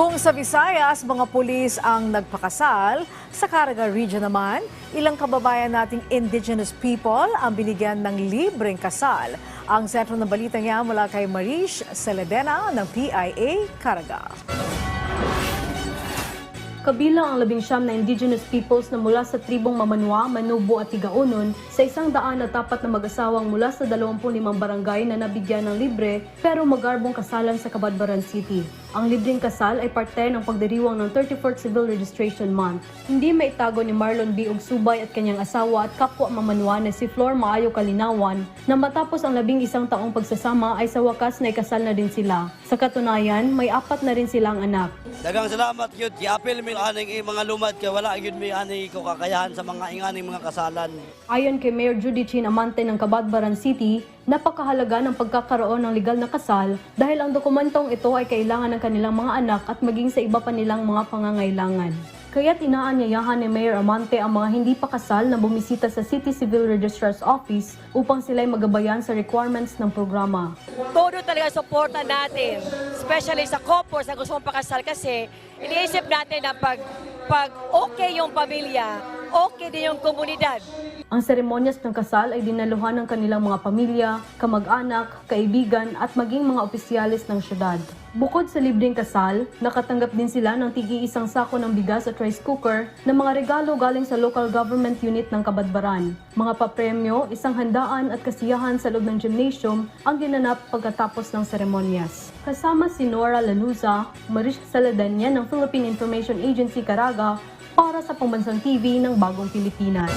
Kung sa Visayas, mga pulis ang nagpakasal, sa Caraga Region naman, ilang kababayan nating indigenous people ang binigyan ng libreng kasal. Ang sentro ng balita niya mula kay Marish Celedena ng PIA Caraga. Kabilang ang labing siyam na indigenous peoples na mula sa tribong Mamanwa, Manubo at Tigaunon sa isang daan at tapat na mag-asawang mula sa 25 barangay na nabigyan ng libre pero magarbong kasalan sa Cabadbaran City. Ang libreng kasal ay parte ng pagdiriwang ng 34th Civil Registration Month. Hindi maitago ni Marlon B. Ugsubay at kanyang asawa at kapwa Mamanwa na si Flor Maayo Kalinawan na matapos ang labing isang taong pagsasama ay sa wakas na ikasal na din sila. Sa katunayan, may apat na rin silang anak. Dagang salamat yun. Kiapil mi aning mga lumad kay wala yun mi ani ko kakayahan sa mga inganing mga kasalan. Ayon kay Mayor Judy Chin Amante ng Cabadbaran City, napakahalaga ng pagkakaroon ng legal na kasal dahil ang dokumentong ito ay kailangan ng kanilang mga anak at maging sa iba pa nilang mga pangangailangan. Kaya't inaanyayahan ni Mayor Amante ang mga hindi pa kasal na bumisita sa City Civil Registrar's Office upang sila'y magabayan sa requirements ng programa. todo talaga suporta natin. Especially sa couples na gusto mong pakasal kasi iniisip natin na pag, pag okay yung pamilya, okay din yung komunidad. Ang seremonyas ng kasal ay dinaluhan ng kanilang mga pamilya, kamag-anak, kaibigan at maging mga opisyalis ng syudad. Bukod sa libreng kasal, nakatanggap din sila ng tigi-isang sako ng bigas at rice cooker na mga regalo galing sa local government unit ng Kabadbaran. Mga papremyo, isang handaan at kasiyahan sa loob ng gymnasium ang ginanap pagkatapos ng seremonyas. Kasama si Nora Lanuza, Marish Saladanya ng Philippine Information Agency Caraga para sa Pambansang TV ng Bagong Pilipinas.